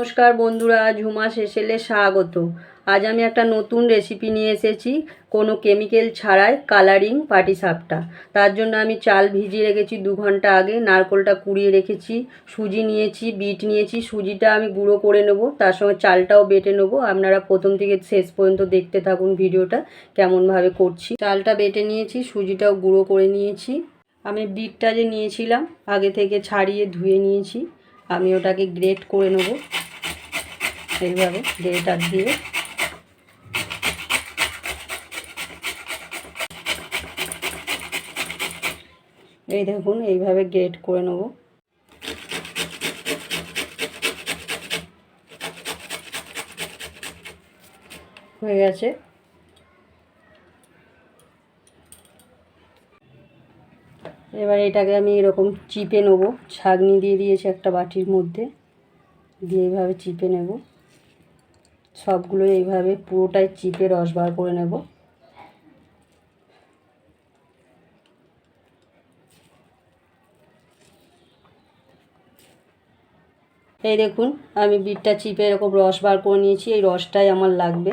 নমস্কার বন্ধুরা, ঝুমা শেষেলে স্বাগত। আজ আমি একটা নতুন রেসিপি নিয়ে এসেছি, কোনো কেমিক্যাল ছাড়াই কালারিং পাটিসাপটা তার জন্য আমি চাল ভিজিয়ে রেখেছি দু ঘণ্টা আগে, নারকোলটা কুড়িয়ে রেখেছি, সুজি নিয়েছি, বিট নিয়েছি, সুজিটা আমি গুঁড়ো করে নেব, তার সঙ্গে চালটাও বেটে নেব। আপনারা প্রথম থেকে শেষ পর্যন্ত দেখতে থাকুন ভিডিওটা, কেমনভাবে করছি। চালটা বেটে নিয়েছি, সুজিটাও গুঁড়ো করে নিয়েছি। আমি বিটটা যে নিয়েছিলাম, আগে থেকে ছাড়িয়ে ধুয়ে নিয়েছি। আমি ওটাকে গ্রেট করে নেব। এইভাবে গ্রেটার দিয়ে। এই দেখুন, এইভাবে গ্রেট করে নেব। হয়ে গেছে। এবার এটাকে আমি এরকম চিপে নেব। ছাগনি দিয়ে দিয়েছি একটা বাটির মধ্যে। দিয়ে এইভাবে চিপে নেব। সবগুলো এইভাবে পুরোটাই চিপে রস বার করে নেব। এই দেখুন, আমি বিটটা চিপে এরকম রস বার করে নিয়েছি, এই রসটাই আমার লাগবে।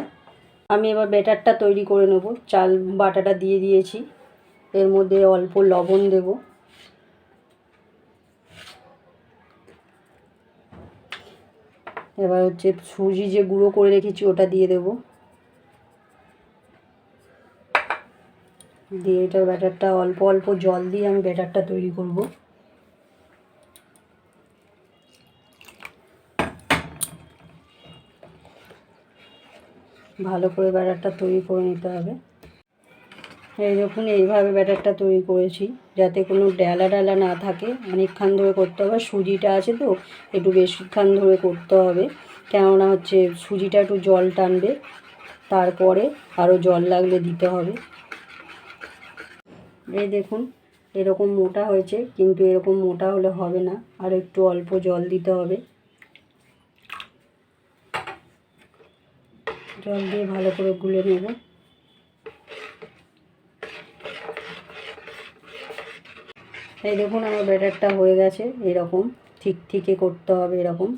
আমি এবার ব্যাটারটা তৈরি করে নেব, চাল বাটাটা দিয়ে দিয়েছি। এর মধ্যে অল্প লবণ দেব। এবার হচ্ছে সুজি যে গুঁড়ো করে রেখেছি, ওটা দিয়ে দেব। দিয়ে এটা ব্যাটারটা অল্প অল্প জল দিয়ে আমি ব্যাটারটা তৈরি করব। ভালো করে ব্যাটারটা তৈরি করে নিতে হবে। এই দেখুন, এইভাবে ব্যাটারটা তৈরি করেছি। যাতে কোনো ডেলা ডালা না থাকে। অনেকক্ষণ ধরে করতে হবে। সুজিটা আছে তো, একটু বেশিক্ষণ ধরে করতে হবে। কেননা হচ্ছে সুজিটা একটু জল টানবে। তারপরে আরও জল লাগলে দিতে হবে। এই দেখুন, এরকম মোটা হয়েছে, কিন্তু এরকম মোটা হলে হবে না। আর একটু অল্প জল দিতে হবে। জল দিয়ে ভালো করে গুলে নেব। এই দেখুন আমার ব্যাটারটা হয়ে গেছে, এরকম, ঠিক ঠিকে করতে হবে এরকম।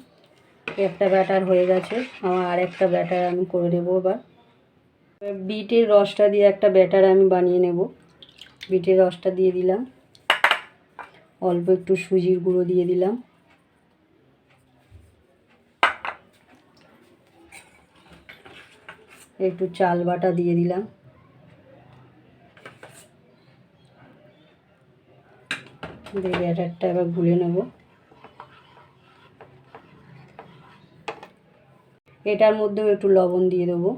একটা ব্যাটার হয়ে গেছে, আমার আর একটা ব্যাটার আমি করে নেব এবার বিটের রসটা দিয়ে একটা ব্যাটার আমি বানিয়ে নেব। বিটের রসটা দিয়ে দিলাম। অল্প একটু সুজির গুঁড়ো দিয়ে দিলাম। একটু চাল বাটা দিয়ে দিলাম। দিয়ে ব্যাটারটা এবার গুলে নেব। এটার মধ্যেও একটু লবণ দিয়ে দেবো।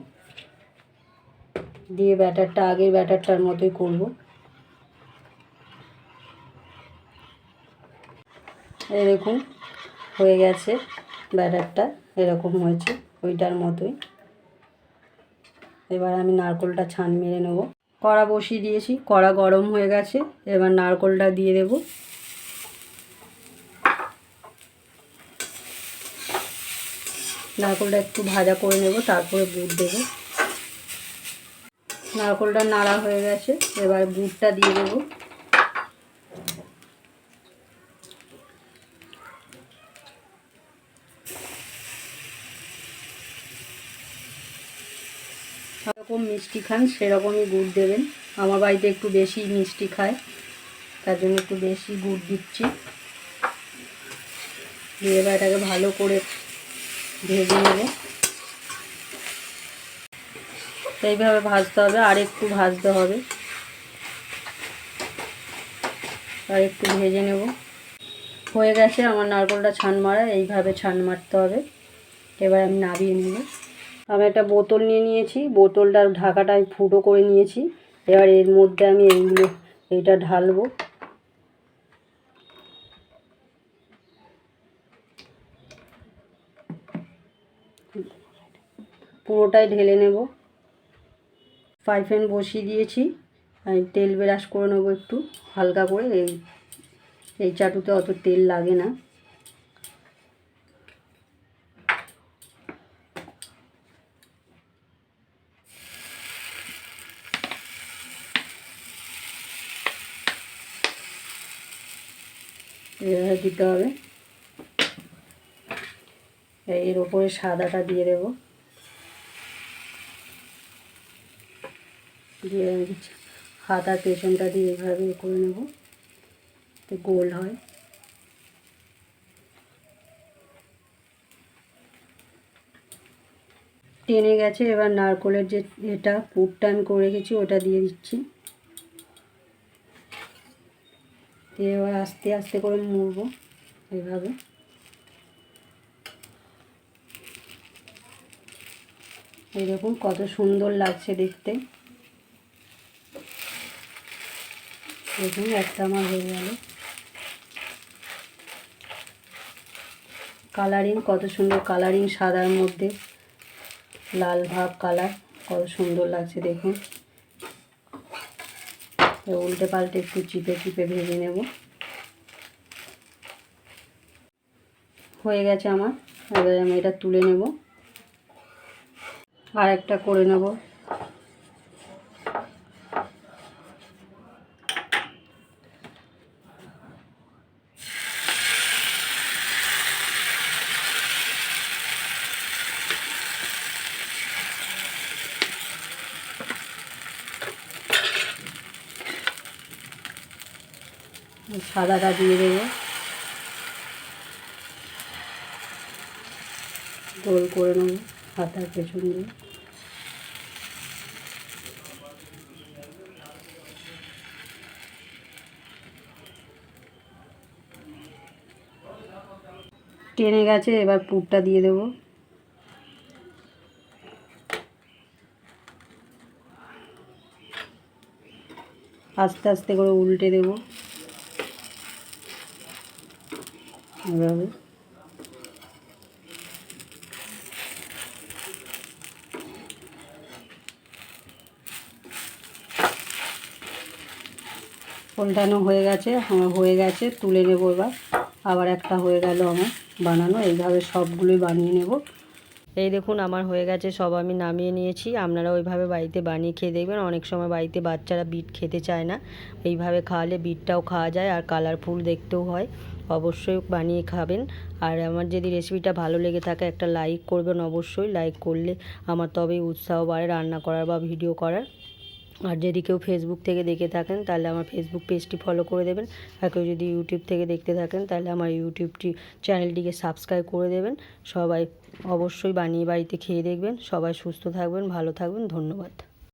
দিয়ে ব্যাটারটা, আগের ব্যাটারটার মতোই করব। এরকম হয়ে গেছে। ব্যাটারটা এরকম হয়েছে, ওইটার মতোই। এবার আমি নারকোলটা ছান মেরে নেব। কড়া বসিয়ে দিয়েছি, কড়া গরম হয়ে গেছে, এবার নারকোলটা দিয়ে দেব। নারকোলটা একটু ভাজা করে নেব, তারপরে গুড় দেব। নারকোলটা নাড়া হয়ে গেছে, এবার গুড়টা দিয়ে দেব। যেরকম মিষ্টি খান, সেরকমই গুড় দেবেন। আমার বাড়িতে একটু বেশি মিষ্টি খায়, তার জন্য একটু বেশি গুড় দিচ্ছি। দিয়ে এবার এটাকে ভালো করে ভেজে নেব। এইভাবে ভাজতে হবে, আর একটু ভাজতে হবে। আর একটু ভেজে নেব। হয়ে গেছে আমার নারকলটা ছান মারা এইভাবে ছান মারতে হবে। এবার আমি নাবিয়ে নেব। আমি একটা বোতল নিয়ে নিয়েছি। বোতলটার ঢাকাটা আমি ফুটো করে নিয়েছি। এবার এর মধ্যে আমি এইগুলো, এইটা ঢালবো। পুরোটাই ঢেলে নেব। ফ্রাই প্যান বসিয়ে দিয়েছি। আমি তেল ব্রাশ করে নেব একটু, হালকা করে। এই এই চাটুতে অত তেল লাগে না। এভাবে দিতে হবে। এর ওপরে সাদাটা দিয়ে দেবো। দিয়ে হাত আর পেছনটা দিয়ে এভাবে করে নেব। গোল হয়। টেনে গেছে, এবার নারকোলের যে এটা পুরটা আমি করে রেখেছি, ওটা দিয়ে দিচ্ছি। দিয়ে এবার আস্তে আস্তে করে মুড়বো এইভাবে। এই দেখুন কত সুন্দর লাগছে দেখতে। দেখুন একটা আমার হয়ে গেল। কালারিং, কত সুন্দর কালারিং সাদার মধ্যে। লাল ভাব কালার, কত সুন্দর লাগছে দেখুন। তো উল্টে পাল্টে একটু চিপে চিপে ভেজে নেব। হয়ে গেছে আমার। এবার আমি এটা তুলে নেব। আর একটা করে নেব। সাদাটা দিয়ে দেবো। গোল করে নেব হাতার পেছন দিয়ে। টেনে গেছে, এবার পুরটা দিয়ে দেবো। আস্তে আস্তে করে উল্টে দেবো। এভাবে উল্টানো হয়ে গেছে আমার হয়ে গেছে, তুলে নেব এবার। আবার একটা হয়ে গেল আমার বানানো, এইভাবে সবগুলোই বানিয়ে নেব। এই দেখুন, আমার হয়ে গেছে, সব আমি নামিয়ে নিয়েছি। আপনারা ওইভাবে বাড়িতে বানিয়ে খেয়ে দেখবেন। অনেক সময় বাড়িতে বাচ্চারা বিট খেতে চায় না। এইভাবে খাওয়ালে বিটটাও খাওয়া যায় আর কালারফুল দেখতেও হয়। অবশ্যই বানিয়ে খাবেন। আর আমার যদি রেসিপিটা ভালো লেগে থাকে, একটা লাইক করবেন অবশ্যই। লাইক করলে আমার তবেই উৎসাহ বাড়ে রান্না করার বা ভিডিও করার। আর যদি কেউ ফেসবুক থেকে দেখে থাকেন, তাহলে আমার ফেসবুক পেজটি ফলো করে দেবেন। আর কেউ যদি ইউটিউব থেকে দেখতে থাকেন, তাহলে আমার ইউটিউবটি চ্যানেলটিকে সাবস্ক্রাইব করে দেবেন। সবাই অবশ্যই বানিয়ে বাড়িতে খেয়ে দেখবেন। সবাই সুস্থ থাকবেন, ভালো থাকবেন। ধন্যবাদ।